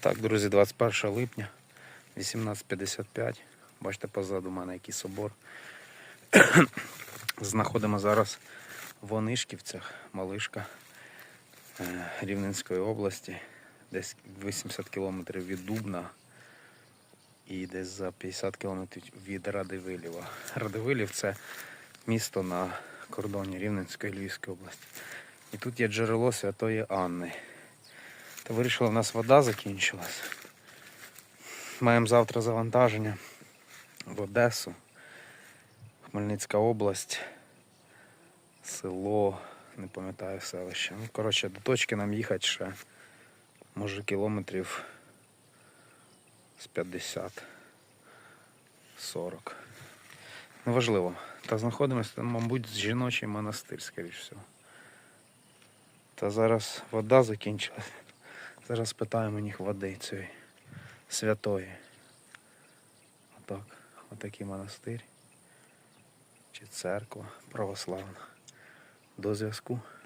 Так, друзі, 21 липня, 18.55. Бачите, позаду мене який собор. Знаходимо зараз в Онишківцях, Малишка е, Рівненської області, десь 80 кілометрів від Дубна і десь за 50 кілометрів від Радивилєва. Радивилів це місто на кордоні Рівненської і Львівської області. І тут є джерело Святої Анни. Та вирішила, в нас вода закінчилась. Маємо завтра завантаження в Одесу, Хмельницька область, село, не пам'ятаю селище. Ну, коротше, до точки нам їхати ще, може, кілометрів з 50 40. Неважливо. Та знаходимося, мабуть, жіночий монастир, скоріш всього. Та зараз вода закінчилась. Зараз питаємо їх води цієї святої. Отак. Отакий монастир. Чи церква православна. До зв'язку.